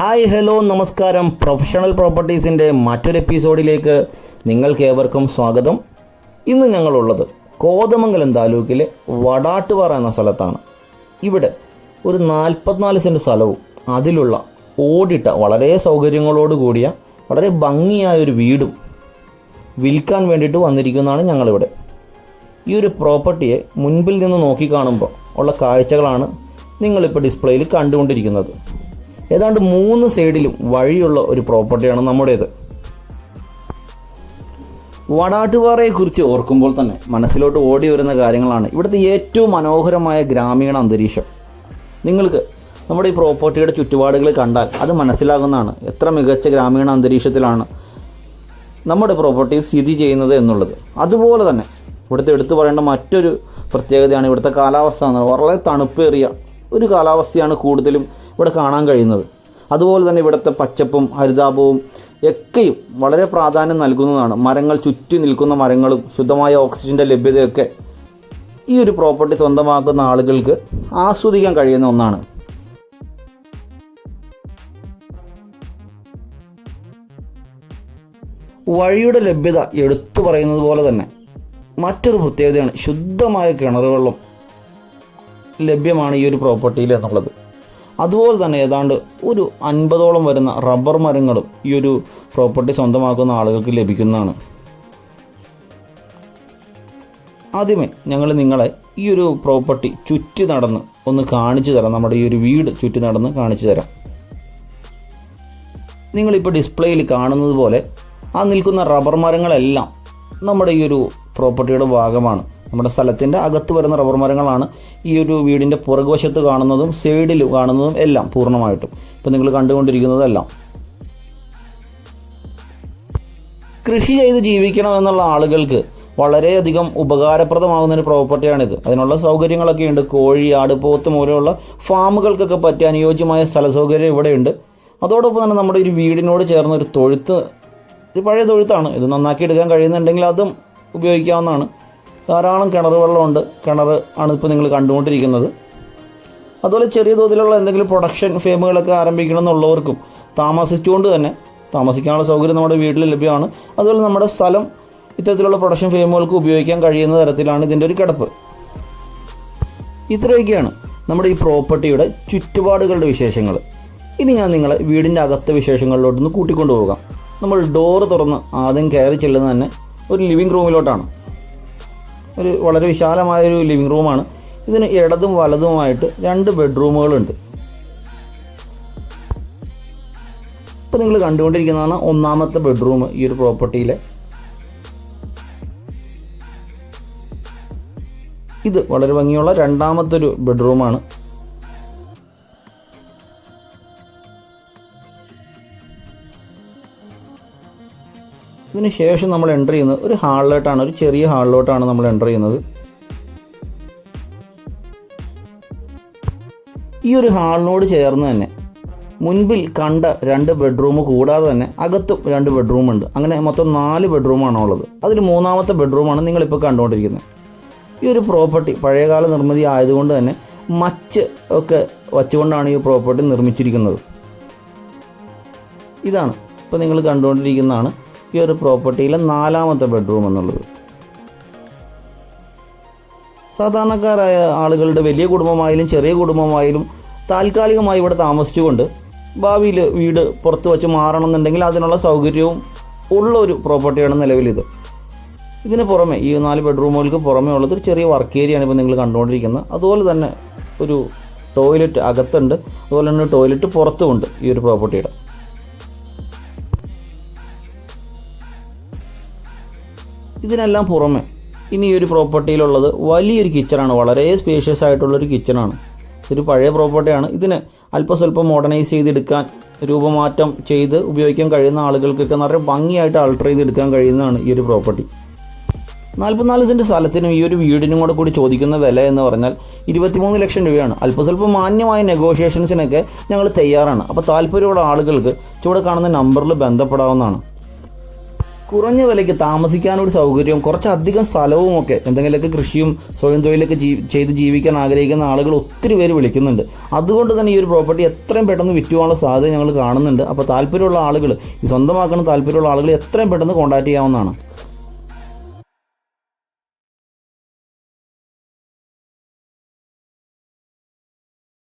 Hi hello നമസ്കാരം. Professional പ്രോപ്പർട്ടീസിന്റെ മറ്റൊരു എപ്പിസോഡിലേക്ക് നിങ്ങൾക്ക് ഏവർക്കും സ്വാഗതം. ഇന്ന് ഞങ്ങളുള്ളത് കോതമംഗലം താലൂക്കിലെ വടാട്ടുപാറ എന്ന സ്ഥലത്താണ്. ഇവിടെ ഒരു നാൽപ്പത്തിനാല് സെന്റ് സ്ഥലവും അതിലുള്ള ഓടിട്ട വളരെ സൗകര്യങ്ങളോട് കൂടിയ വളരെ ഭംഗിയായ ഒരു വീടും വിൽക്കാൻ വേണ്ടിയിട്ട് വന്നിരിക്കുന്നതാണ് ഞങ്ങളിവിടെ. ഈ ഒരു പ്രോപ്പർട്ടിയെ മുൻപിൽ നിന്ന് നോക്കിക്കാണുമ്പോൾ ഉള്ള കാഴ്ചകളാണ് നിങ്ങളിപ്പോൾ ഡിസ്പ്ലേയിൽ കണ്ടുകൊണ്ടിരിക്കുന്നത്. ഏതാണ്ട് മൂന്ന് സൈഡിലും വഴിയുള്ള ഒരു പ്രോപ്പർട്ടിയാണ് നമ്മുടേത്. വടാട്ടുപാറയെക്കുറിച്ച് ഓർക്കുമ്പോൾ തന്നെ മനസ്സിലോട്ട് ഓടി വരുന്ന കാര്യങ്ങളാണ് ഇവിടുത്തെ ഏറ്റവും മനോഹരമായ ഗ്രാമീണ അന്തരീക്ഷം. നിങ്ങൾക്ക് നമ്മുടെ ഈ പ്രോപ്പർട്ടിയുടെ ചുറ്റുപാടുകൾ കണ്ടാൽ അത് മനസ്സിലാകുന്നതാണ് എത്ര മികച്ച ഗ്രാമീണ അന്തരീക്ഷത്തിലാണ് നമ്മുടെ പ്രോപ്പർട്ടി സ്ഥിതി ചെയ്യുന്നത് എന്നുള്ളത്. അതുപോലെ തന്നെ ഇവിടുത്തെ എടുത്തു പറയേണ്ട മറ്റൊരു പ്രത്യേകതയാണ് ഇവിടുത്തെ കാലാവസ്ഥ എന്ന് വളരെ തണുപ്പേറിയ ഒരു കാലാവസ്ഥയാണ് കൂടുതലും ഇവിടെ കാണാൻ കഴിയുന്നത്. അതുപോലെ തന്നെ ഇവിടുത്തെ പച്ചപ്പും ഹരിതാപവും ഒക്കെയും വളരെ പ്രാധാന്യം നൽകുന്നതാണ്. മരങ്ങൾ ചുറ്റി നിൽക്കുന്ന മരങ്ങളും ശുദ്ധമായ ഓക്സിജന്റെ ലഭ്യതയൊക്കെ ഈ ഒരു പ്രോപ്പർട്ടി സ്വന്തമാക്കുന്ന ആളുകൾക്ക് ആസ്വദിക്കാൻ കഴിയുന്ന ഒന്നാണ്. വഴിയുടെ ലഭ്യത എടുത്തു പറയുന്നത് പോലെ തന്നെ മറ്റൊരു പ്രത്യേകതയാണ് ശുദ്ധമായ കിണറുകളും ലഭ്യമാണ് ഈ ഒരു പ്രോപ്പർട്ടിയിൽ എന്നുള്ളത്. അതുപോലെ തന്നെ ഏതാണ്ട് ഒരു അൻപതോളം വരുന്ന റബ്ബർ മരങ്ങളും ഈ ഒരു പ്രോപ്പർട്ടി സ്വന്തമാക്കുന്ന ആളുകൾക്ക് ലഭിക്കുന്നതാണ്. ആദ്യമേ ഞങ്ങൾ നിങ്ങളെ ഈ ഒരു പ്രോപ്പർട്ടി ചുറ്റി നടന്ന് ഒന്ന് കാണിച്ചു തരാം. നമ്മുടെ ഈ ഒരു വീട് ചുറ്റി നടന്ന് കാണിച്ചു തരാം. നിങ്ങളിപ്പോൾ ഡിസ്പ്ലേയിൽ കാണുന്നത് പോലെ ആ നിൽക്കുന്ന റബ്ബർ മരങ്ങളെല്ലാം നമ്മുടെ ഈ ഒരു പ്രോപ്പർട്ടിയുടെ ഭാഗമാണ്. നമ്മുടെ സ്ഥലത്തിന്റെ അകത്ത് വരുന്ന റബ്ബർ മരങ്ങളാണ് ഈ ഒരു വീടിന്റെ പുറകുവശത്ത് കാണുന്നതും സൈഡിൽ കാണുന്നതും എല്ലാം പൂർണമായിട്ടും. ഇപ്പം നിങ്ങൾ കണ്ടുകൊണ്ടിരിക്കുന്നതെല്ലാം. കൃഷി ചെയ്ത് ജീവിക്കണം എന്നുള്ള ആളുകൾക്ക് വളരെയധികം ഉപകാരപ്രദമാകുന്ന ഒരു പ്രോപ്പർട്ടിയാണിത്. അതിനുള്ള സൗകര്യങ്ങളൊക്കെ ഉണ്ട്. കോഴി ആട് പോത്ത് മൂലമുള്ള ഫാമുകൾക്കൊക്കെ പറ്റിയ അനുയോജ്യമായ സ്ഥല സൗകര്യം ഇവിടെയുണ്ട്. അതോടൊപ്പം തന്നെ നമ്മുടെ ഒരു വീടിനോട് ചേർന്ന ഒരു തൊഴുത്ത് ഒരു പഴയ തൊഴുത്താണ്. ഇത് നന്നാക്കി എടുക്കാൻ കഴിയുന്നുണ്ടെങ്കിൽ അതും ഉപയോഗിക്കാവുന്നതാണ്. ധാരാളം കിണർ വെള്ളമുണ്ട്. കിണർ ആണ് ഇപ്പോൾ നിങ്ങൾ കണ്ടുകൊണ്ടിരിക്കുന്നത്. അതുപോലെ ചെറിയ തോതിലുള്ള എന്തെങ്കിലും പ്രൊഡക്ഷൻ ഫേമുകളൊക്കെ ആരംഭിക്കണം എന്നുള്ളവർക്കും താമസിച്ചുകൊണ്ട് തന്നെ താമസിക്കാനുള്ള സൗകര്യം നമ്മുടെ വീട്ടിൽ ലഭ്യമാണ്. അതുപോലെ നമ്മുടെ സ്ഥലം ഇത്തരത്തിലുള്ള പ്രൊഡക്ഷൻ ഫേമുകൾക്ക് ഉപയോഗിക്കാൻ കഴിയുന്ന തരത്തിലാണ് ഇതിന്റെ ഒരു കിടപ്പ്. ഇത്രയൊക്കെയാണ് നമ്മുടെ ഈ പ്രോപ്പർട്ടിയുടെ ചുറ്റുപാടുകളുടെ വിശേഷങ്ങൾ. ഇനി ഞാൻ നിങ്ങളെ വീടിന്റെ അകത്തെ വിശേഷങ്ങളിലോട്ടൊന്ന് കൂട്ടിക്കൊണ്ടു പോകാം നമ്മൾ ഡോറ് തുറന്ന് ആദ്യം കയറി ചെല്ലുന്നത് തന്നെ ഒരു ലിവിങ് റൂമിലോട്ടാണ് ഒരു വളരെ വിശാലമായൊരു ലിവിങ് റൂമാണ് ഇതിന് ഇടതും വലതുമായിട്ട് രണ്ട് ബെഡ്റൂമുകളുണ്ട് ഇപ്പോൾ നിങ്ങൾ കണ്ടുകൊണ്ടിരിക്കുന്നതാണ് ഒന്നാമത്തെ ബെഡ്റൂം ഈ ഒരു പ്രോപ്പർട്ടിയിലെ ഇത് വളരെ ഭംഗിയുള്ള രണ്ടാമത്തെ ഒരു ബെഡ്റൂമാണ് ഇതിന് ശേഷം നമ്മൾ എന്റർ ചെയ്യുന്നത് ഒരു ഹാളിലോട്ടാണ് ഒരു ചെറിയ ഹാളിലോട്ടാണ് നമ്മൾ എന്റർ ചെയ്യുന്നത്. ഈ ഒരു ഹാളിനോട് ചേർന്ന് തന്നെ മുൻപിൽ കണ്ട രണ്ട് ബെഡ്റൂം കൂടാതെ തന്നെ അകത്തും രണ്ട് ബെഡ്റൂം ഉണ്ട്. അങ്ങനെ മൊത്തം നാല് ബെഡ്റൂമാണ് ഉള്ളത്. അതിൽ മൂന്നാമത്തെ ബെഡ്റൂമാണ് നിങ്ങളിപ്പോൾ കണ്ടുകൊണ്ടിരിക്കുന്നത്. ഈ ഒരു പ്രോപ്പർട്ടി പഴയകാല നിർമ്മിതി ആയതുകൊണ്ട് തന്നെ മച്ച് ഒക്കെ വച്ചുകൊണ്ടാണ് ഈ പ്രോപ്പർട്ടി നിർമ്മിച്ചിരിക്കുന്നത്. ഇതാണ്. ഇപ്പോൾ നിങ്ങൾ കണ്ടുകൊണ്ടിരിക്കുന്നതാണ് ഈ ഒരു പ്രോപ്പർട്ടിയിലെ നാലാമത്തെ ബെഡ്റൂം എന്നുള്ളത്. സാധാരണക്കാരായ ആളുകളുടെ വലിയ കുടുംബമായാലും ചെറിയ കുടുംബമായാലും താൽക്കാലികമായി ഇവിടെ താമസിച്ചുകൊണ്ട് ഭാവിയിൽ വീട് പുറത്ത് വച്ച് മാറണമെന്നുണ്ടെങ്കിൽ അതിനുള്ള സൗകര്യവും ഉള്ള ഒരു പ്രോപ്പർട്ടിയാണ് നിലവിലിത്. ഇതിന് പുറമെ ഈ നാല് ബെഡ്റൂമുകൾക്ക് പുറമേ ഉള്ളത് ഒരു ചെറിയ വർക്ക് ഏരിയയാണ് ഇപ്പോൾ നിങ്ങൾ കണ്ടുകൊണ്ടിരിക്കുന്നത്. അതുപോലെ തന്നെ ഒരു ടോയ്ലറ്റ് അകത്തുണ്ട്. അതുപോലെ തന്നെ ടോയ്ലറ്റ് പുറത്തുമുണ്ട് ഈ ഒരു പ്രോപ്പർട്ടിയുടെ ഇതിനെല്ലാം പുറമെ ഇനി ഈ ഒരു പ്രോപ്പർട്ടിയിലുള്ളത് വലിയൊരു കിച്ചണാണ്. വളരെ സ്പേഷ്യസ് ആയിട്ടുള്ളൊരു കിച്ചണാണ്. ഒരു പഴയ പ്രോപ്പർട്ടിയാണ്. ഇതിന് അല്പസ്വല്പം മോഡേണൈസ് ചെയ്തെടുക്കാൻ രൂപമാറ്റം ചെയ്ത് ഉപയോഗിക്കാൻ കഴിയുന്ന ആളുകൾക്കൊക്കെ നിറയെ ഭംഗിയായിട്ട് ആൾട്ടർ ചെയ്തെടുക്കാൻ കഴിയുന്നതാണ് ഈ ഒരു പ്രോപ്പർട്ടി. നാൽപ്പത്തിനാല് സെന്റ് സ്ഥലത്തിനും ഈ ഒരു വീടിനും കൂടെ കൂടി ചോദിക്കുന്ന വില എന്ന് പറഞ്ഞാൽ ഇരുപത്തിമൂന്ന് ലക്ഷം രൂപയാണ്. അല്പസ്വല്പം മാന്യമായ നെഗോഷിയേഷൻസിനൊക്കെ ഞങ്ങൾ തയ്യാറാണ്. അപ്പോൾ താല്പര്യമുള്ള ആളുകൾക്ക് ചുവടെ കാണുന്ന നമ്പറിൽ ബന്ധപ്പെടാവുന്നതാണ്. കുറഞ്ഞ വിലയ്ക്ക് താമസിക്കാനൊരു സൗകര്യവും കുറച്ചധികം സ്ഥലവും ഒക്കെ എന്തെങ്കിലുമൊക്കെ കൃഷിയും സ്വയം തൊഴിലൊക്കെ ജീ ചെയ്ത് ജീവിക്കാൻ ആഗ്രഹിക്കുന്ന ആളുകൾ ഒത്തിരി പേര് വിളിക്കുന്നുണ്ട്. അതുകൊണ്ട് തന്നെ ഈ ഒരു പ്രോപ്പർട്ടി എത്രയും പെട്ടെന്ന് വിറ്റുവാനുള്ള സാധ്യത ഞങ്ങൾ കാണുന്നുണ്ട്. അപ്പോൾ താല്പര്യമുള്ള ആളുകൾ ഈ സ്വന്തമാക്കണം താല്പര്യമുള്ള ആളുകൾ എത്രയും പെട്ടെന്ന് കോൺടാക്ട് ചെയ്യാവുന്നതാണ്.